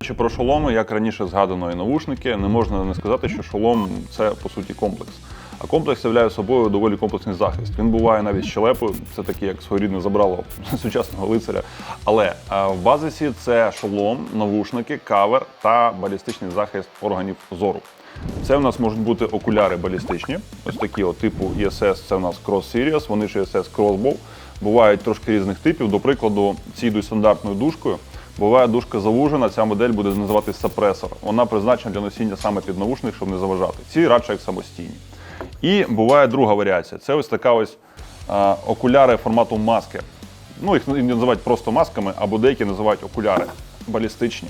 речі, про шоломи, як раніше згадано і навушники, не можна не сказати, що шолом це по суті комплекс. А комплекс являє собою доволі комплексний захист. Він буває навіть щелепою, це таке як своєрідне забрало сучасного лицаря. Але е, в базисі це шолом, навушники, кавер та балістичний захист органів зору. Це в нас можуть бути окуляри балістичні, ось такі от типу ESS, це в нас Cross Series, вони ж ESS Crossbow. Бувають трошки різних типів. До прикладу, ці йдуть стандартною дужкою. Буває дужка завужена, ця модель буде називатися сапресор. Вона призначена для носіння саме під навушник, щоб не заважати. Ці радше як самостійні. І буває друга варіація. Це ось така ось а, окуляри формату маски. Ну, їх називають просто масками, або деякі називають окуляри балістичні.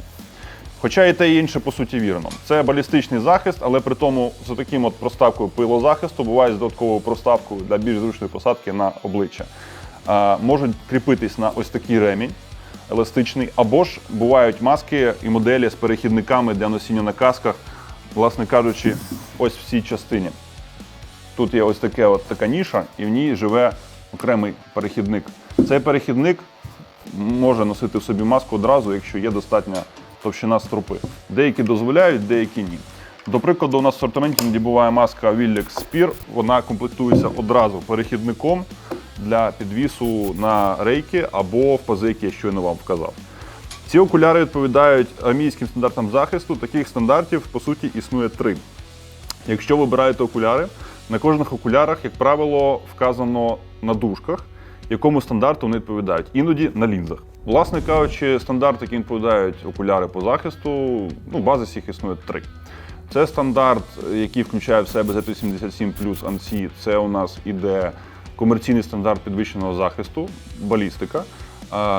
Хоча і те і інше по суті вірно. Це балістичний захист, але при тому з таким от проставкою пилозахисту буває з додатковою проставкою для більш зручної посадки на обличчя. А, можуть кріпитись на ось такий ремінь еластичний, або ж бувають маски і моделі з перехідниками для носіння на касках, власне кажучи, ось в цій частині. Тут є ось таке, от така ніша, і в ній живе окремий перехідник. Цей перехідник може носити в собі маску одразу, якщо є достатня товщина стропи. Деякі дозволяють, деякі ні. До прикладу, у нас в асортименті буває маска Willex Spear, вона комплектується одразу перехідником для підвісу на рейки або в пази, які я щойно вам вказав. Ці окуляри відповідають армійським стандартам захисту. Таких стандартів, по суті, існує три. Якщо вибираєте окуляри, на кожних окулярах, як правило, вказано на дужках, якому стандарту вони відповідають. Іноді на лінзах. Власне кажучи, стандарт, який відповідають окуляри по захисту, ну, базис їх існує три. Це стандарт, який включає в себе Z87 плюс ANSI. Це у нас іде комерційний стандарт підвищеного захисту, балістика.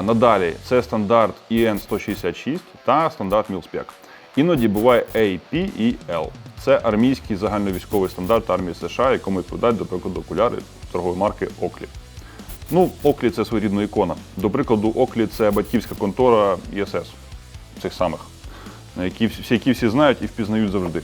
Надалі це стандарт EN166 та стандарт MILSPEC. Іноді буває AP і L. Це армійський загальновійськовий стандарт армії США, якому відповідають, до прикладу, окуляри торгової марки Оклі. Ну, Оклі це своєрідна ікона. До прикладу, Оклі це батьківська контора ІСС цих самих, які всі, які всі знають і впізнають завжди.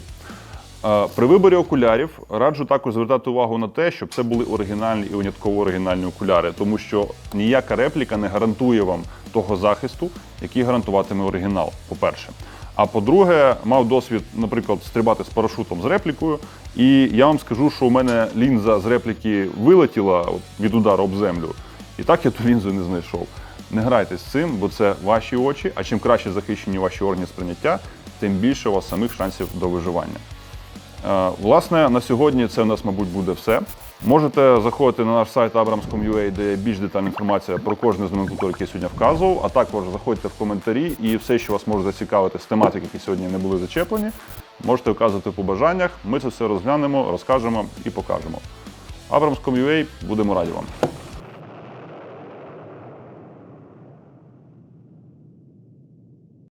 При виборі окулярів раджу також звертати увагу на те, щоб це були оригінальні і винятково оригінальні окуляри, тому що ніяка репліка не гарантує вам того захисту, який гарантуватиме оригінал, по-перше. А по-друге, мав досвід, наприклад, стрибати з парашутом з реплікою, і я вам скажу, що у мене лінза з репліки вилетіла від удару об землю, і так я ту лінзу не знайшов. Не грайте з цим, бо це ваші очі, а чим краще захищені ваші органи сприйняття, тим більше у вас самих шансів до виживання. Е, Власне, на сьогодні це у нас, мабуть, буде все. Можете заходити на наш сайт abrams.com.ua, де є більш детальна інформація про кожну з номенклатур, які я сьогодні вказував, а також заходьте в коментарі і все, що вас може зацікавити з тематик, які сьогодні не були зачеплені, можете вказувати по бажаннях. Ми це все розглянемо, розкажемо і покажемо. Abrams.com.ua, будемо раді вам.